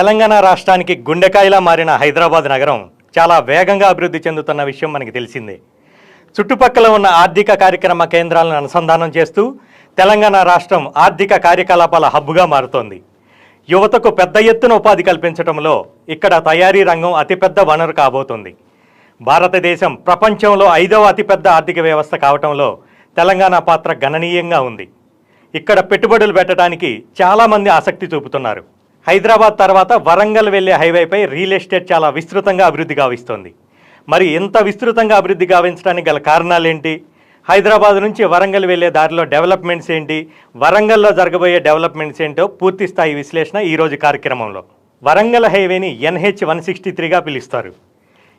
తెలంగాణ రాష్ట్రానికి గుండెకాయలా మారిన హైదరాబాద్ నగరం చాలా వేగంగా అభివృద్ధి చెందుతున్న విషయం మనకి తెలిసిందే. చుట్టుపక్కల ఉన్న ఆర్థిక కార్యక్రమ కేంద్రాలను అనుసంధానం చేస్తూ తెలంగాణ రాష్ట్రం ఆర్థిక కార్యకలాపాల హబ్బుగా మారుతోంది. యువతకు పెద్ద ఎత్తున ఉపాధి కల్పించడంలో ఇక్కడ తయారీ రంగం అతిపెద్ద వనరు కాబోతుంది. భారతదేశం ప్రపంచంలో ఐదవ అతిపెద్ద ఆర్థిక వ్యవస్థ కావటంలో తెలంగాణ పాత్ర గణనీయంగా ఉంది. ఇక్కడ పెట్టుబడులు పెట్టడానికి చాలామంది ఆసక్తి చూపుతున్నారు. హైదరాబాద్ తర్వాత వరంగల్ వెళ్ళే హైవేపై రియల్ ఎస్టేట్ చాలా విస్తృతంగా అభివృద్ధి గావిస్తోంది. మరి ఇంత విస్తృతంగా అభివృద్ధి గావించడానికి గల కారణాలేంటి? హైదరాబాద్ నుంచి వరంగల్ వెళ్ళే దారిలో డెవలప్మెంట్స్ ఏంటి? వరంగల్లో జరగబోయే డెవలప్మెంట్స్ ఏంటో పూర్తి స్థాయి విశ్లేషణ ఈరోజు కార్యక్రమంలో. వరంగల్ హైవేని ఎన్హెచ్ వన్ సిక్స్టీ త్రీగా పిలుస్తారు.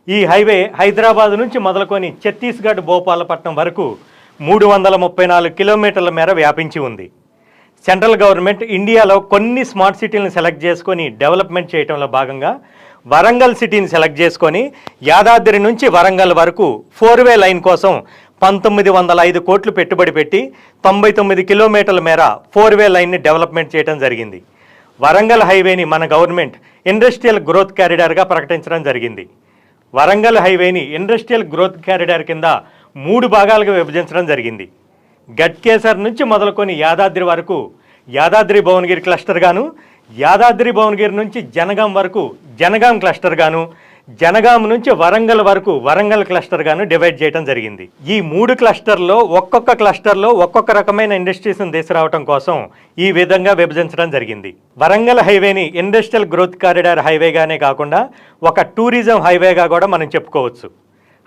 ఈ హైవే హైదరాబాద్ నుంచి మొదలుకొని ఛత్తీస్గఢ్ భోపాలపట్నం వరకు మూడు వందల ముప్పై నాలుగు కిలోమీటర్ల మేర వ్యాపించి ఉంది. సెంట్రల్ గవర్నమెంట్ ఇండియాలో కొన్ని స్మార్ట్ సిటీలను సెలెక్ట్ చేసుకొని డెవలప్మెంట్ చేయడంలో భాగంగా వరంగల్ సిటీని సెలెక్ట్ చేసుకొని యాదాద్రి నుంచి వరంగల్ వరకు ఫోర్ వే లైన్ కోసం పంతొమ్మిది వందల ఐదు కోట్లు పెట్టుబడి పెట్టి తొంభై తొమ్మిది కిలోమీటర్ల మేర ఫోర్ వే లైన్ని డెవలప్మెంట్ చేయడం జరిగింది. వరంగల్ హైవేని మన గవర్నమెంట్ ఇండస్ట్రియల్ గ్రోత్ క్యారిడార్గా ప్రకటించడం జరిగింది. వరంగల్ హైవేని ఇండస్ట్రియల్ గ్రోత్ క్యారిడార్ కింద మూడు భాగాలుగా విభజించడం జరిగింది. గట్కేసర్ నుంచి మొదలుకొని యాదాద్రి వరకు యాదాద్రి భువనగిరి క్లస్టర్ గాను యాదాద్రి భువనగిరి నుంచి జనగాం వరకు జనగాం క్లస్టర్ గాను జనగాం నుంచి వరంగల్ వరకు వరంగల్ క్లస్టర్ గాను డివైడ్ చేయడం జరిగింది. ఈ మూడు క్లస్టర్లో ఒక్కొక్క క్లస్టర్లో ఒక్కొక్క రకమైన ఇండస్ట్రీస్ను తీసుకురావడం కోసం ఈ విధంగా విభజించడం జరిగింది. వరంగల్ హైవేని ఇండస్ట్రియల్ గ్రోత్ కారిడార్ హైవేగానే కాకుండా ఒక టూరిజం హైవేగా కూడా మనం చెప్పుకోవచ్చు.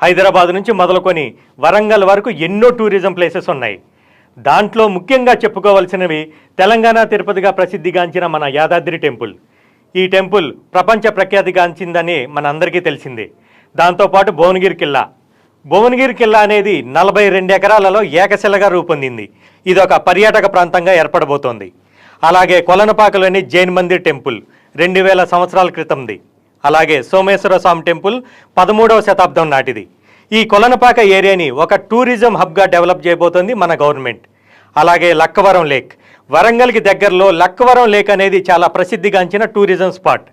హైదరాబాద్ నుంచి మొదలుకొని వరంగల్ వరకు ఎన్నో టూరిజం ప్లేసెస్ ఉన్నాయి. దాంట్లో ముఖ్యంగా చెప్పుకోవలసినవి తెలంగాణ తిరుపతిగా ప్రసిద్ధిగాంచిన మన యాదాద్రి టెంపుల్. ఈ టెంపుల్ ప్రపంచ ప్రఖ్యాతిగాంచిందని మన అందరికీ తెలిసిందే దాంతోపాటు భువనగిరి కిల్లా. భువనగిరి కిల్లా అనేది నలభై రెండు ఎకరాలలో ఏకశిలగా రూపొందింది. ఇది ఒక పర్యాటక ప్రాంతంగా ఏర్పడబోతోంది. అలాగే కొలనపాకలోని జైన్ మందిర్ టెంపుల్ రెండు వేల సంవత్సరాల క్రితంది. అలాగే సోమేశ్వర స్వామి టెంపుల్ పదమూడవ శతాబ్దం నాటిది. ఈ కొలనపాక ఏరియాని ఒక టూరిజం హబ్గా డెవలప్ చేయబోతోంది మన గవర్నమెంట్. అలాగే లక్కవరం లేక్. వరంగల్కి దగ్గరలో లక్కవరం లేక్ అనేది చాలా ప్రసిద్ధిగాంచిన టూరిజం స్పాట్.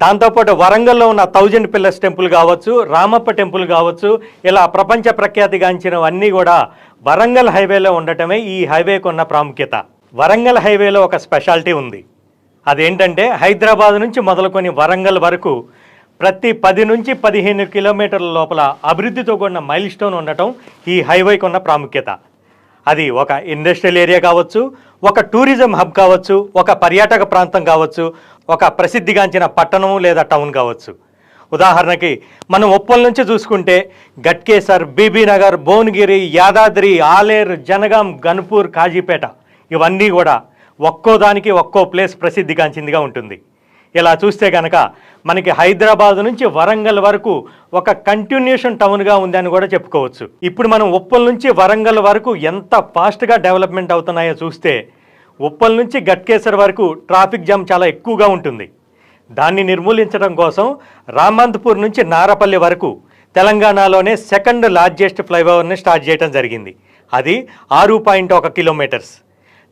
దాంతోపాటు వరంగల్లో ఉన్న థౌజండ్ పిల్లర్స్ టెంపుల్ కావచ్చు రామప్ప టెంపుల్ కావచ్చు ఇలా ప్రపంచ ప్రఖ్యాతిగాంచినవన్నీ కూడా వరంగల్ హైవేలో ఉండటమే ఈ హైవేకు ఉన్న ప్రాముఖ్యత. వరంగల్ హైవేలో ఒక స్పెషాలిటీ ఉంది. అదేంటంటే హైదరాబాద్ నుంచి మొదలుకొని వరంగల్ వరకు ప్రతి పది నుంచి పదిహేను కిలోమీటర్ల లోపల అభివృద్ధితో కూడిన మైల్ స్టోన్ ఉండటం ఈ హైవేకి ఉన్న ప్రాముఖ్యత. అది ఒక ఇండస్ట్రియల్ ఏరియా కావచ్చు ఒక టూరిజం హబ్ కావచ్చు ఒక పర్యాటక ప్రాంతం కావచ్చు ఒక ప్రసిద్ధిగాంచిన పట్టణం లేదా టౌన్ కావచ్చు. ఉదాహరణకి మనం ఉప్పల్ నుంచి చూసుకుంటే గట్కేసర్ బీబీనగర్ భువనగిరి యాదాద్రి ఆలేరు జనగాం గన్పూర్ కాజీపేట ఇవన్నీ కూడా ఒక్కో దానికి ఒక్కో ప్లేస్ ప్రసిద్ధిగాంచిందిగా ఉంటుంది. ఇలా చూస్తే కనుక మనకి హైదరాబాద్ నుంచి వరంగల్ వరకు ఒక కంటిన్యూషన్ టౌన్గా ఉందని కూడా చెప్పుకోవచ్చు. ఇప్పుడు మనం ఉప్పల్ నుంచి వరంగల్ వరకు ఎంత ఫాస్ట్గా డెవలప్మెంట్ అవుతున్నాయో చూస్తే ఉప్పల్ నుంచి గట్కేసర్ వరకు ట్రాఫిక్ జామ్ చాలా ఎక్కువగా ఉంటుంది. దాన్ని నిర్మూలించడం కోసం రామంతపూర్ నుంచి నారపల్లి వరకు తెలంగాణలోనే సెకండ్ లార్జెస్ట్ ఫ్లైఓవర్ని స్టార్ట్ చేయడం జరిగింది. అది ఆరు పాయింట్ ఒక కిలోమీటర్స్.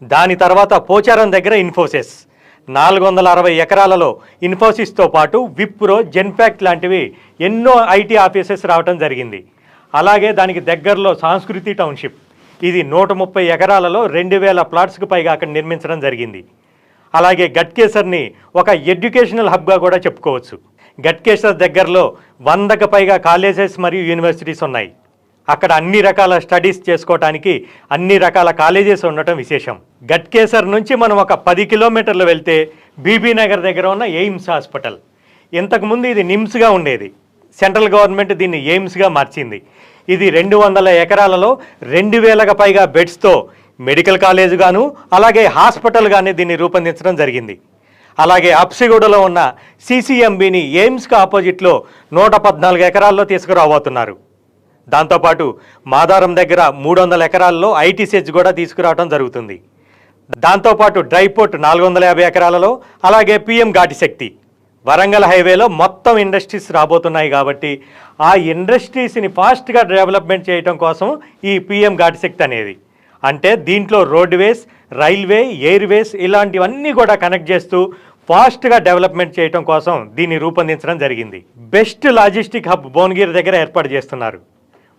దాని తర్వాత పోచారం దగ్గర ఇన్ఫోసిస్ నాలుగు వందల అరవై ఎకరాలలో ఇన్ఫోసిస్తో పాటు విప్రో జెన్పాక్ట్ లాంటివి ఎన్నో ఐటీ ఆఫీసెస్ రావడం జరిగింది. అలాగే దానికి దగ్గరలో సాంస్కృతి టౌన్షిప్. ఇది నూట ముప్పై ఎకరాలలో రెండు వేల ప్లాట్స్కు పైగా అక్కడ నిర్మించడం జరిగింది. అలాగే గట్కేసర్ని ఒక ఎడ్యుకేషనల్ హబ్గా కూడా చెప్పుకోవచ్చు. గట్కేసర్ దగ్గరలో వందకు పైగా కాలేజెస్ మరియు యూనివర్సిటీస్ ఉన్నాయి. అక్కడ అన్ని రకాల స్టడీస్ చేసుకోవటానికి అన్ని రకాల కాలేజెస్ ఉండటం విశేషం. గట్కేసర్ నుంచి మనం ఒక పది కిలోమీటర్లు వెళ్తే బీబీ నగర్ దగ్గర ఉన్న ఎయిమ్స్ హాస్పిటల్. ఇంతకుముందు ఇది నిమ్స్గా ఉండేది. సెంట్రల్ గవర్నమెంట్ దీన్ని ఎయిమ్స్గా మార్చింది. ఇది రెండు వందల ఎకరాలలో రెండు వేలకు పైగా బెడ్స్తో మెడికల్ కాలేజ్ గాను అలాగే హాస్పిటల్గానే దీన్ని రూపొందించడం జరిగింది. అలాగే అప్సిగూడలో ఉన్న సీసీఎంబీని ఎయిమ్స్కి ఆపోజిట్లో నూట పద్నాలుగు ఎకరాల్లో తీసుకురాబోతున్నారు. దాంతోపాటు మాదారం దగ్గర మూడు వందల ఎకరాల్లో ఐటీ సెజ్ కూడా తీసుకురావడం జరుగుతుంది. దాంతోపాటు డ్రైపోర్ట్ నాలుగు వందల యాభై ఎకరాలలో అలాగే పిఎం ఘాటి శక్తి. వరంగల్ హైవేలో మొత్తం ఇండస్ట్రీస్ రాబోతున్నాయి కాబట్టి ఆ ఇండస్ట్రీస్ని ఫాస్ట్గా డెవలప్మెంట్ చేయడం కోసం ఈ పిఎం ఘాటి శక్తి అనేది. అంటే దీంట్లో రోడ్వేస్ రైల్వే ఎయిర్వేస్ ఇలాంటివన్నీ కూడా కనెక్ట్ చేస్తూ ఫాస్ట్గా డెవలప్మెంట్ చేయడం కోసం దీన్ని రూపొందించడం జరిగింది. బెస్ట్ లాజిస్టిక్ హబ్ భువనగిరి దగ్గర ఏర్పాటు చేస్తున్నారు.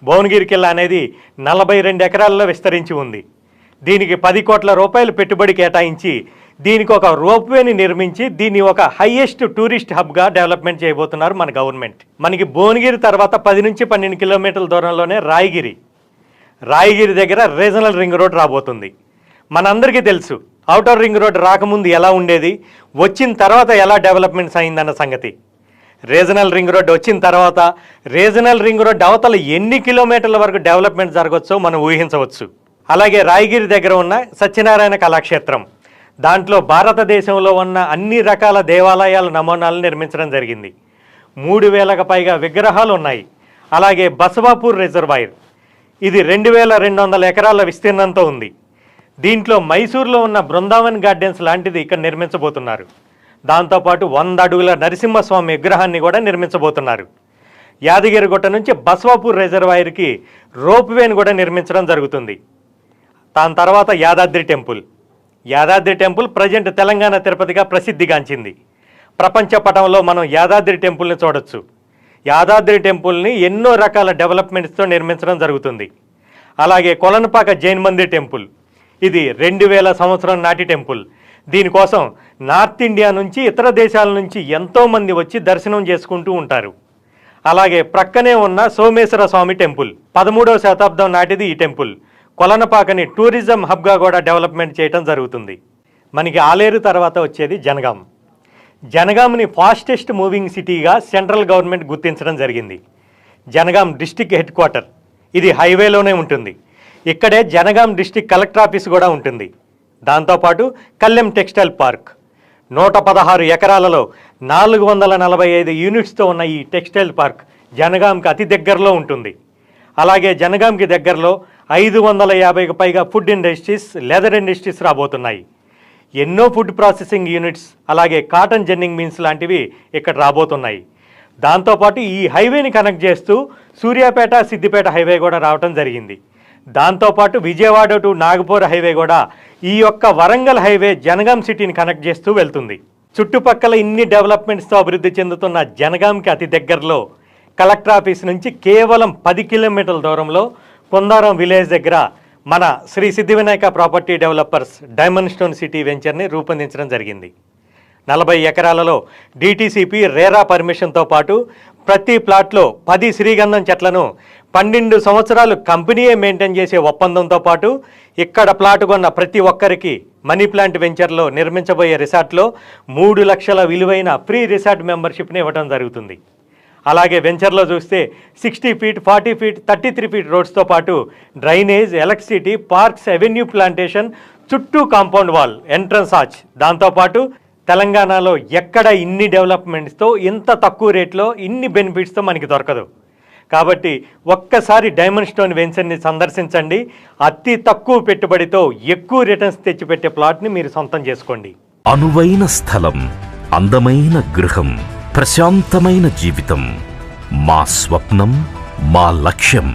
భువనగిరి కిల్లా అనేది నలభై రెండు ఎకరాల్లో విస్తరించి ఉంది. దీనికి పది కోట్ల రూపాయలు పెట్టుబడి కేటాయించి దీనికి ఒక రోప్వేని నిర్మించి దీన్ని ఒక హైయెస్ట్ టూరిస్ట్ హబ్గా డెవలప్మెంట్ చేయబోతున్నారు మన గవర్నమెంట్. మనకి భువనగిరి తర్వాత పది నుంచి పన్నెండు కిలోమీటర్ల దూరంలోనే రాయగిరి. రాయగిరి దగ్గర రీజనల్ రింగ్ రోడ్ రాబోతుంది. మనందరికీ తెలుసు అవుటర్ రింగ్ రోడ్ రాకముందు ఎలా ఉండేది వచ్చిన తర్వాత ఎలా డెవలప్మెంట్స్ అయిందన్న సంగతి. రీజనల్ రింగ్ రోడ్ వచ్చిన తర్వాత రీజనల్ రింగ్ రోడ్ అవతల ఎన్ని కిలోమీటర్ల వరకు డెవలప్మెంట్ జరగవచ్చో మనం ఊహించవచ్చు. అలాగే రాయగిరి దగ్గర ఉన్న సత్యనారాయణ కళాక్షేత్రం. దాంట్లో భారతదేశంలో ఉన్న అన్ని రకాల దేవాలయాల నమూనాలు నిర్మించడం జరిగింది. మూడు వేలకు పైగా విగ్రహాలు ఉన్నాయి. అలాగే బసవాపూర్ రిజర్వాయర్. ఇది రెండు వేల రెండు వందల ఎకరాల విస్తీర్ణంతో ఉంది. దీంట్లో మైసూర్లో ఉన్న బృందావన్ గార్డెన్స్ లాంటిది ఇక్కడ నిర్మించబోతున్నారు. దాంతోపాటు వంద అడుగుల నరసింహస్వామి విగ్రహాన్ని కూడా నిర్మించబోతున్నారు. యాదగిరిగుట్ట నుంచి బస్వాపూర్ రిజర్వాయర్కి రోప్వేని కూడా నిర్మించడం జరుగుతుంది. దాని తర్వాత Yadadri temple. Yadadri temple present Telangana తిరుపతిగా ప్రసిద్ధిగాంచింది. ప్రపంచ పటంలో మనం యాదాద్రి టెంపుల్ని చూడొచ్చు. యాదాద్రి టెంపుల్ని ఎన్నో రకాల డెవలప్మెంట్స్తో నిర్మించడం జరుగుతుంది. అలాగే కొలనపాక జైన్ మందిర్ టెంపుల్. ఇది రెండు వేల సంవత్సరం నాటి టెంపుల్. దీనికోసం నార్త్ ఇండియా నుంచి ఇతర దేశాల నుంచి ఎంతోమంది వచ్చి దర్శనం చేసుకుంటూ ఉంటారు. అలాగే ప్రక్కనే ఉన్న సోమేశ్వర స్వామి టెంపుల్ పదమూడవ శతాబ్దం నాటిది ఈ టెంపుల్. కొలనపాకని టూరిజం హబ్గా కూడా డెవలప్మెంట్ చేయటం జరుగుతుంది. మనకి ఆలేరు తర్వాత వచ్చేది జనగాం. జనగాంని ఫాస్టెస్ట్ మూవింగ్ సిటీగా సెంట్రల్ గవర్నమెంట్ గుర్తించడం జరిగింది. Jangaon district headquarter. ఇది హైవేలోనే ఉంటుంది. ఇక్కడే జనగాం డిస్టిక్ కలెక్టర్ ఆఫీస్ కూడా ఉంటుంది. దాంతోపాటు కల్లెం టెక్స్టైల్ పార్క్. నూట పదహారు ఎకరాలలో నాలుగు వందల నలభై ఐదు యూనిట్స్తో ఉన్న ఈ టెక్స్టైల్ పార్క్ జనగాంకి అతి దగ్గరలో ఉంటుంది. అలాగే జనగాంకి దగ్గరలో ఐదు వందల యాభైకి పైగా ఫుడ్ ఇండస్ట్రీస్ లెదర్ ఇండస్ట్రీస్ రాబోతున్నాయి. ఎన్నో ఫుడ్ ప్రాసెసింగ్ యూనిట్స్ అలాగే కాటన్ జెన్నింగ్ మీన్స్ లాంటివి ఇక్కడ రాబోతున్నాయి. దాంతోపాటు ఈ హైవేని కనెక్ట్ చేస్తూ సూర్యాపేట సిద్దిపేట హైవే కూడా రావటం జరిగింది. దాంతోపాటు విజయవాడ టు నాగపూర్ హైవే కూడా ఈ యొక్క వరంగల్ హైవే జనగాం సిటీని కనెక్ట్ చేస్తూ వెళ్తుంది. చుట్టుపక్కల ఇన్ని డెవలప్మెంట్స్తో అభివృద్ధి చెందుతున్న జనగాంకి అతి దగ్గరలో కలెక్టర్ ఆఫీస్ నుంచి కేవలం పది కిలోమీటర్ల దూరంలో కొందారం విలేజ్ దగ్గర మన Shri Siddhivinayaka property developers diamond stone city వెంచర్ని రూపొందించడం జరిగింది. నలభై ఎకరాలలో డీటీసీపీ రేరా పర్మిషన్తో పాటు ప్రతి ప్లాట్లో పది శ్రీగంధం చెట్లను పన్నెండు సంవత్సరాలు కంపెనీయే మెయింటైన్ చేసే ఒప్పందంతో పాటు ఇక్కడ ప్లాట్ కొన్న ప్రతి ఒక్కరికి మనీ ప్లాంట్ వెంచర్లో నిర్మించబోయే రిసార్ట్లో మూడు లక్షల విలువైన ఫ్రీ రిసార్ట్ మెంబర్షిప్ని ఇవ్వడం జరుగుతుంది. అలాగే వెంచర్లో చూస్తే sixty feet forty feet thirty three feet రోడ్స్తో పాటు drainage electricity parks avenue plantation చుట్టూ కాంపౌండ్ వాల్ ఎంట్రన్స్ ఆచ్ దాంతోపాటు తెలంగాణలో ఎక్కడ ఇన్ని డెవలప్మెంట్స్తో ఇంత తక్కువ రేట్లో ఇన్ని బెనిఫిట్స్తో మనకి దొరకదు. కాబట్టి ఒక్కసారి డైమండ్ స్టోన్ వెంచర్ని సందర్శించండి. అతి తక్కువ పెట్టుబడితో ఎక్కువ రిటర్న్స్ తెచ్చిపెట్టే ప్లాట్ని మీరు సొంతం చేసుకోండి. అనువైన స్థలం అందమైన గృహం ప్రశాంతమైన జీవితం మా స్వప్నం మా లక్ష్యం.